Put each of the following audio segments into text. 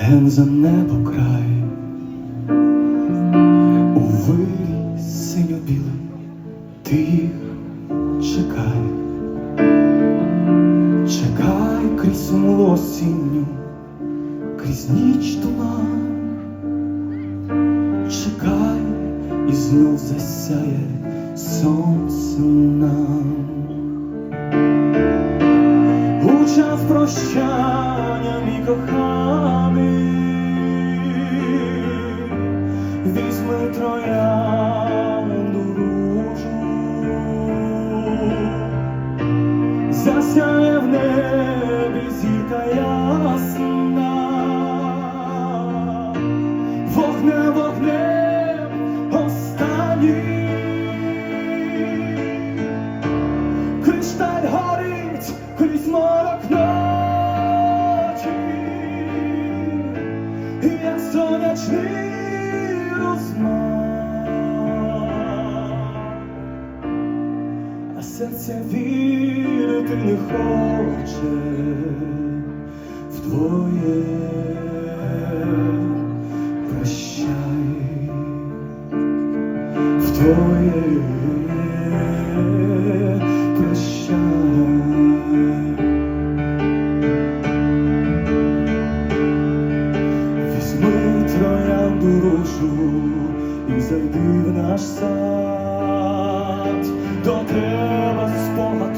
ген за небо край, у вирі синьо-білий, ти їх чекай, чекай крізь млу осінню, крізь ніч туман, чекай і знов засяє сонце нам. У час прощання, останній. Кришталь горить морок ночі, як сонячний а серце вірити не хоче твоє прощай. Візьми троянду рожу і зайди в наш сад, до тебе спогад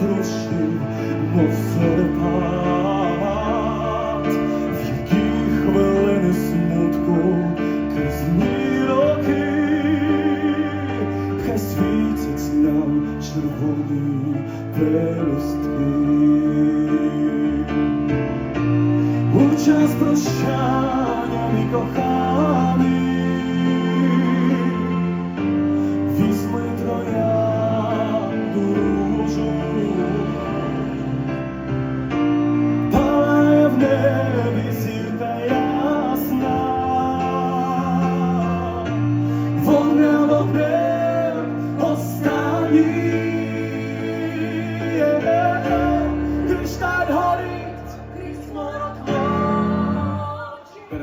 червоні пелюстки. У час прощання, мій коханий,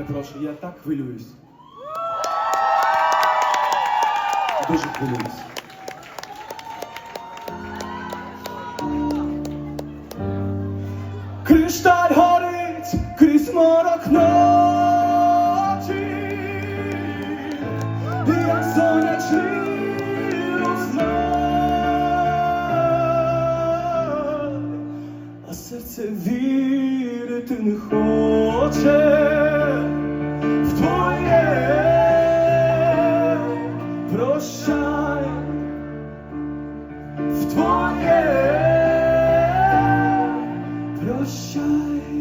Перепрошую, я так хвилююсь. Дуже хвилююсь. Кришталь горить крізь морок ночі, як сонячний розмах, а серце вірити не хоче w dłonie. Prosiaj.